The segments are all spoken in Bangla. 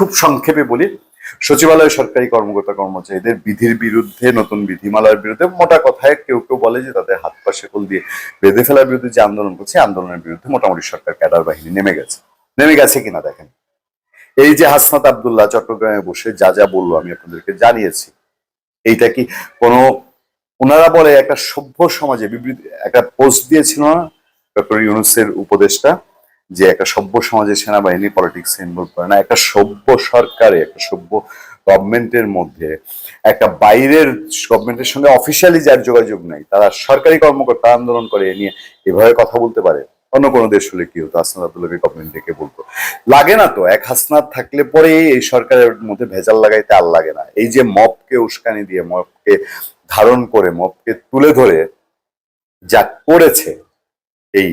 খুব সংক্ষেপে বলি, সচিবালয় সরকারি কর্মকর্তা কর্মচারীদের বিধির বিরুদ্ধে, নতুন বিধিমালার বিরুদ্ধে মোটা কথায় কেউ কেউ বলে যে তাদের হাত পা শেকল দিয়ে বেঁধে ফেলার বিরুদ্ধে যে আন্দোলন করছে আন্দোলনের বিরুদ্ধে মোটামুটি সরকার ক্যাডার বাহিনী নেমে গেছে। নেমে গেছে কিনা দেখেন। এই যে হাসনাত আবদুল্লাহ চট্টগ্রামে বসে যা যা বলল আমি আপনাদেরকে জানিয়েছি, এইটা কি কোনো, ওনারা বলে একটা সভ্য সমাজে বিবৃতি, একটা পোস্ট দিয়েছিল না, ডক্টর ইউনুসের উপদেষ্টা? যে একটা সভ্য সমাজে সেনাবাহিনী পলিটিক্স ইনভলভ করে না, একটা সভ্য সরকারে, একটা সভ্য গভর্নমেন্টের মধ্যে, একটা বাইরের গভর্নমেন্টের সঙ্গে অফিসিয়ালি যার যোগাযোগ নাই, তারা সরকারি কর্মকর্তা আন্দোলন করে, এ নিয়ে এভাবে কথা বলতে পারে। অন্য কোনো দেশ হলে কি হতো? হাসনাত আব্দুল্লাহকে গভর্নমেন্ট ডেকে বলতো। লাগে না তো? এক হাসনাত থাকলে পরে এই সরকারের মধ্যে ভেজাল লাগাইতে আর লাগে না। এই যে মপকে উস্কানি দিয়ে, মপকে ধারণ করে, মপকে তুলে ধরে, যা করেছে এই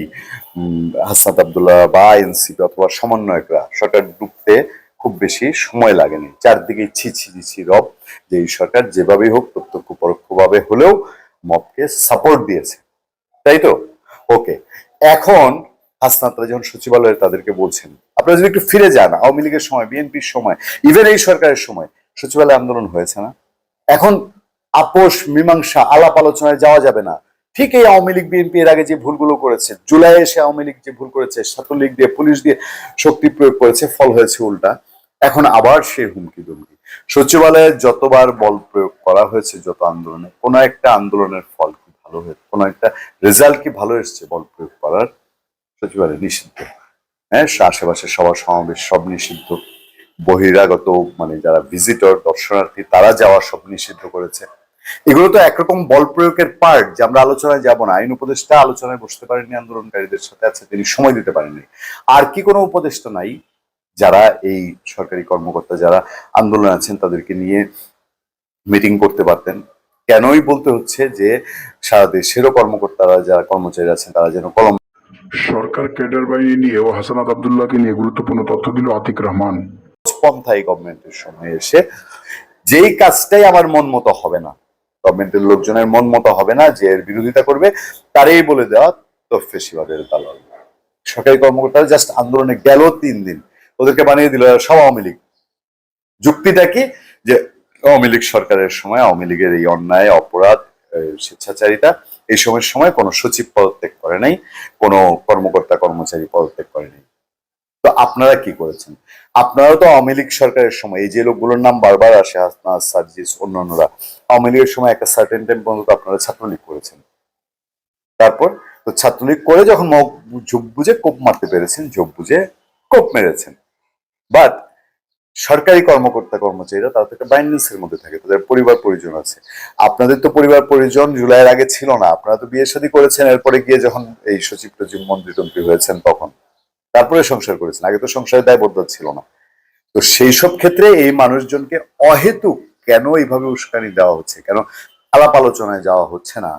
হাসনাত আবদুল্লাহ বা এনসিপি অথবা সমন্বয়করা সরকার ডুবতে খুব বেশি সময় লাগেনি। চারদিকে ছি ছি ছি রব যে এই সরকার যেভাবেই হোক, প্রত্যক্ষ পরোক্ষভাবে হলেও মপকে সাপোর্ট দিয়েছে। তাই তো? ওকে এখন হাসনাতরা যখন সচিবালয়ে তাদেরকে বলছেন, আপনারা যদি একটু ফিরে যান, আওয়ামী লীগের সময়, বিএনপির সময় ইভেন এই সরকারের সময়, সচিবালয় আন্দোলন হয়েছে না? এখন আপোষ, মীমাংসা আলাপ আলোচনায় যাওয়া যাবে না। ঠিক এই আওয়ামী লীগ বিএনপি এর আগে যে ভুলগুলো করেছে, জুলাই এসে আওয়ামী লীগ যে ভুল করেছে, ছাত্রলীগ দিয়ে, পুলিশ দিয়ে শক্তি প্রয়োগ করেছে, ফল হয়েছে উল্টা। এখন আবার সে হুমকি দুমকি। সচিবালয়ে যতবার বল প্রয়োগ করা হয়েছে যত আন্দোলনে, কোনো একটা আন্দোলনের ফল কি ভালো হয়েছে কোনো একটা রেজাল্ট কি ভালো এসছে বল প্রয়োগ করার? সচিবালয় নিষিদ্ধ। হ্যাঁ আশেপাশে সবার সমাবেশ সব নিষিদ্ধ। বহিরাগত মানে যারা ভিজিটর দর্শনার্থী, তারা যাওয়া সব নিষিদ্ধ করেছে। এগুলো তো একরকম বল প্রয়োগের পার্ট যে আমরা আলোচনায় যাব না। আইন উপদেষ্টা আলোচনায় বসতে পারেননি আন্দোলনকারীদের সাথে আছে তিনি সময় দিতে পারেননি। আর কি কোনো উপদেষ্টা নাই? যারা এই সরকারি কর্মকর্তা যারা আন্দোলন আছেন তাদেরকে নিয়ে মিটিং করতে পারতেন। কেনই বলতে হচ্ছে যে সারা দেশেরও কর্মকর্তারা যারা কর্মচারী আছেন তারা যেন কলম সরকার ক্যাডার বাহিনী নিয়ে ও হাসানাত আবদুল্লাহকে নিয়ে গুরুত্বপূর্ণ তথ্য দিল আতিক রহমান। পন্থাই গভর্নমেন্টের সময় এসে যেই কাজটাই আমার মন মতো হবে না গভর্নমেন্টের লোকজনের মন মতো হবে না, যে এর বিরোধিতা করবে, তারই বলে দেওয়া তো ফেসিবাদের দালাল। সরকারি কর্মকর্তারা জাস্ট আন্দোলনে গেল তিন দিন, ওদেরকে বানিয়ে দিল সব আওয়ামী লীগ। যুক্তিটা কি? যে আওয়ামী লীগ সরকারের সময়, আওয়ামী লীগের এই অন্যায়, অপরাধ স্বেচ্ছাচারিতা, এই সময়ের সময় কোনো সচিব পদত্যাগ করে নাই, কোনো কর্মকর্তা কর্মচারী পদত্যাগ করে নাই। তো আপনারা কি করেছেন? আপনারাও তো আওয়ামী লীগ সরকারের সময়, এই যে লোকগুলোর নাম বারবার আসে, হাসনাত, সার্জিস, অন্যান্যরা, আওয়ামী লীগের সময় একটা সার্টেন টাইম পর্যন্ত আপনারা ছাত্রলীগ করেছেন। তারপর তো ছাত্রলীগ করে যখন ঝোপ বুঝে কোপ মারতে পেরেছেন, ঝোপ বুঝে কোপ মেরেছেন। বাট সরকারি কর্মকর্তা, কর্মচারীরা তারা তো একটা বাইন্ডেন্সের মধ্যে থাকে, তাদের পরিবার পরিজন আছে। আপনাদের তো পরিবার পরিজন জুলাইয়ের আগে ছিল না, আপনারা তো বিয়ে শাদী করেছেন, এরপরে গিয়ে যখন এই সচিব টচিব মন্ত্রী টন্ত্রী হয়েছেন তখন। তারপরে সংসার করেছেন। আগে তো সংসারে দায়বদ্ধ ছিল না। তো সেই সব ক্ষেত্রে এই মানুষজনকে অহেতু কেন এইভাবে উস্কানি দেওয়া হচ্ছে? কেন আলাপ আলোচনায় যাওয়া হচ্ছে না?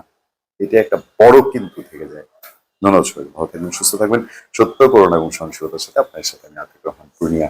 এটা একটা বড় কিন্তু থেকে যায়। ধন্যবাদ সবাই ভালো থাকবেন, সুস্থ থাকবেন। সত্য করুন এবং সহনশীলতার সাথে আপনার সাথে আমি আতিক রহমান পূর্ণিয়া।